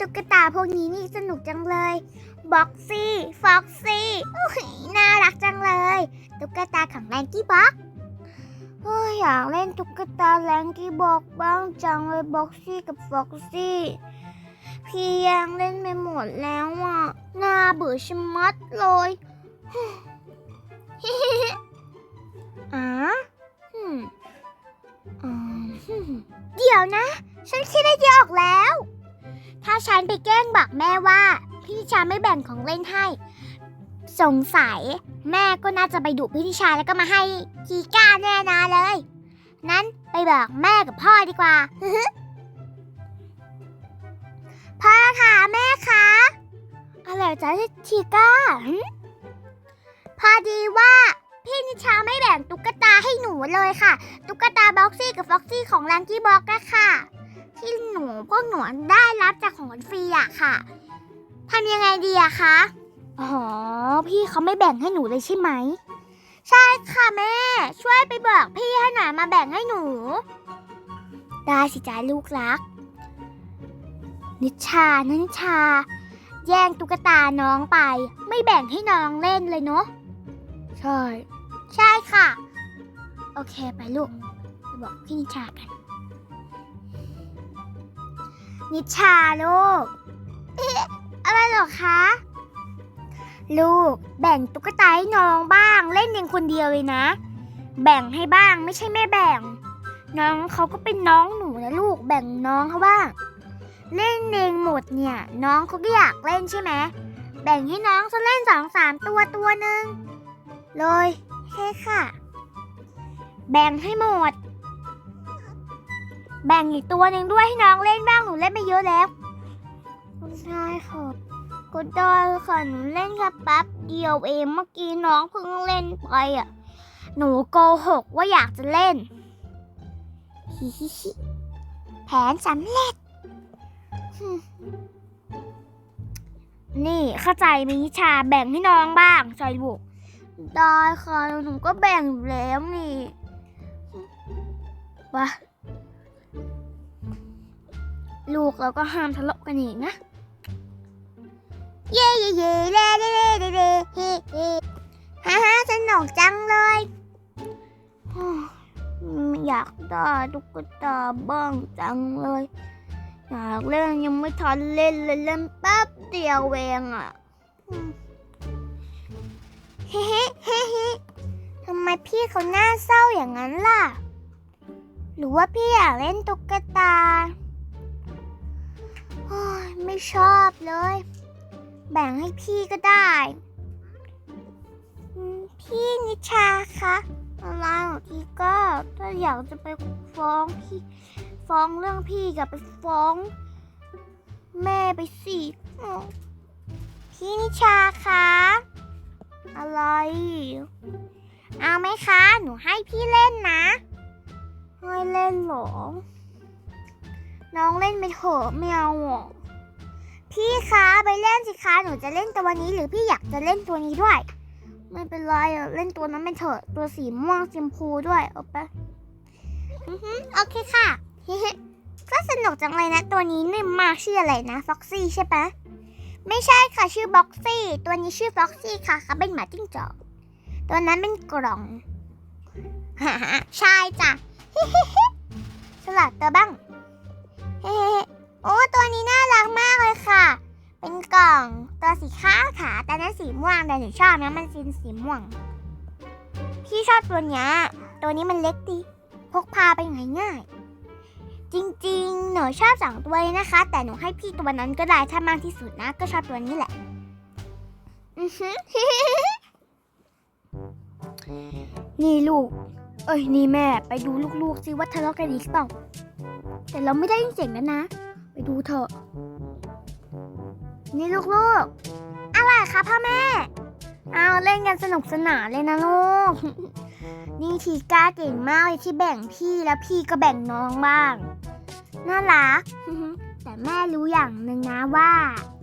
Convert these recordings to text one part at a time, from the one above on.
ตุ๊กตาพวกนี้นี่สนุกจังเลยบ็อกซี่ฟ็อกซี่น่ารักจังเลย ตุ๊กตาของแรงกี้บ็อกอยากเล่นตุ๊กตาแรงกี้บ็อกบ้างจังเลยบ็อกซี่กับฟ็อกซี่ พี่ยังเล่นไปหมดแล้วอะน่าเบื่อชะมัดเลยอ๋ออืมอืมเดี๋ยวนะ ฉันคิดได้เยออกแล้ว ฉันไปแกล้งบอกแม่ว่า พี่ชาไม่แบ่งของเล่นให้ สงสัย แม่ก็น่าจะไปดุพี่นิชาแล้วก็มาให้กีก้าแน่นาเลย นั้นไปบอกแม่กับพ่อดีกว่าพ่อคะแม่คะอะไรจ๊ะทีก้าพอดีว่าพี่นิชาไม่แบ่งตุ๊กตาให้หนูเลยค่ะ ตุ๊กตาบ็อกซี่กับฟ็อกซี่ของแลงกี้บ็อกอะค่ะ ที่หนูพวกหนูได้รับจากของฟรีอะค่ะทำยังไงดีอะคะอ๋อพี่เขาไม่แบ่งให้หนูเลยใช่ไหม ใช่ค่ะแม่ ช่วยไปบอกพี่ให้หน่อยมาแบ่งให้หนู ได้สิจ้าลูกรัก นิชานะนิชา แย่งตุ๊กตาน้องไป ไม่แบ่งให้น้องเล่นเลยเนาะใช่ ใช่ค่ะ โอเคไปลูก ไปบอกพี่นิชากัน นิชาลูกอะไรหรอคะ ลูกแบ่งตุ๊กตาให้น้องบ้าง เล่นเองคนเดียวเลยนะ แบ่งให้บ้างไม่ใช่แม่แบ่ง น้องเขาก็เป็นน้องหนูนะลูกแบ่งน้องเขาบ้าง เล่นเองหมดเนี่ย น้องเขาก็อยากเล่นใช่ไหมแบ่งให้น้องจะเล่นสองสามตัวตัวหนึ่งเลยโอเคค่ะ แบ่งให้หมด แบ่งอีกตัวหนึ่งด้วยให้น้องเล่นบ้างหนู เล่นไปเยอะแล้วก็ได้ค่ะก็ได้ค่ะ หนูเล่นแค่แป๊บเดียวเองเมื่อกี้น้องเพิ่งเล่นไปอะ หนูโกหกว่าอยากจะเล่นฮิฮิฮิแผนสำเร็จ นี่เข้าใจไหมนิชาแบ่งให้น้องบ้างใจบุกได้ค่ะหนูก็แบ่งอยู่แล้วนี่ไปะ ลูกเราก็ห้ามทะเลาะกันอีกนะ เย่เย่เย่เล่เล่เล่เล่เล่เฮ้ฮ้ฮ่าฮ่าสนุกจังเลยอยอยากได้ตุ๊กตาบ้างจังเลย อยากเล่นยังไม่ทันเล่นเลยเล่นแป๊บเดียวเองอะเฮ้เฮ้เฮ้เฮ้ทำไมพี่เขาหน้าเศร้าอย่างนั้นล่ะ หรือว่าพี่อยากเล่นตุ๊กตา ไม่ชอบเลย แบ่งให้พี่ก็ได้ พี่นิชาคะอะไรของพี่ก็ถ้าอยากจะไปฟ้องพี่ฟ้องเรื่องพี่กับไปฟ้อง แม่ไปสิพี่นิชาคะอะไร เอาไหมคะ หนูให้พี่เล่นนะ ให้เล่นหรอ น้องเล่นไปเถอะไม่เอาพี่คะไปเล่นสิคะหนูจะเล่นตัวนี้หรือพี่อยากจะเล่นตัวนี้ด้วย ไม่เป็นไรเล่นตัวนั้นไปเถอะตัวสีม่วงชมพูด้วยเอาไปโอเคค่ะก็สนุกจังเลยนะ ตัวนี้นิ่มมากชื่ออะไรนะฟ็อกซี่ใช่ปะไม่ใช่ค่ะชื่อบ็อกซี่ ตัวนี้ชื่อฟ็อกซี่ค่ะเขาเป็นหมาจิ้งจอกตัวนั้นเป็นกล่องใช่จ้ะสลัดตัวบ้าง ขาวแต่นั้นสีม่วงแต่หนูชอบนะมันสีสีม่วง พี่ชอบตัวเนี้ยตัวนี้มันเล็กดีพกพาไปง่ายๆจริงๆ หนูชอบสองตัวเลยนะคะ แต่หนูให้พี่ตัวนั้นก็ได้ถ้ามากที่สุดนะ ก็ชอบตัวนี้แหละอือฮึนี่ลูก เอ้ยนี่แม่ ไปดูลูกๆสิว่าทะเลาะกันอีกเปล่าแต่เราไม่ได้ยินเสียงนั้นนะ ไปดูเถอะ นี่ลูกๆ คะพ่อแม่ เอาเล่นกันสนุกสนานเลยนะลูก นี่ทีก้าเก่งมากเลยที่แบ่งพี่แล้วพี่ก็แบ่งน้องบ้าง น่ารัก แต่แม่รู้อย่างหนึ่งนะว่า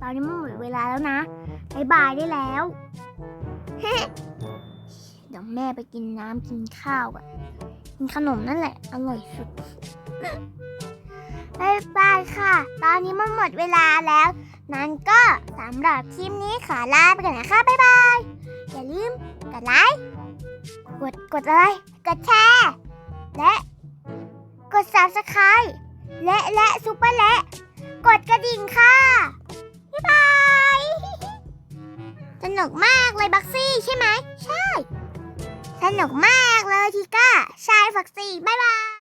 ตอนนี้มันหมดเวลาแล้วนะบายบายได้แล้ว เดี๋ยวแม่ไปกินน้ำกินข้าวอะกินขนมนั่นแหละ อร่อยสุด บายบายค่ะ ตอนนี้มันหมดเวลาแล้ว นั้นก็สำหรับคลิปนี้ขอลาไปก่อนนะคะบายบาย อย่าลืมกดไลค์ กดกดอะไร กดแชร์ และกด subscribe และและซุปเปอร์และ กดกระดิ่งค่ะ บ๊ายบาย สนุกมากเลยบักซี่ใช่ไหม ใช่ สนุกมากเลยทีก้าใช่ฟักซี่ บ๊ายบาย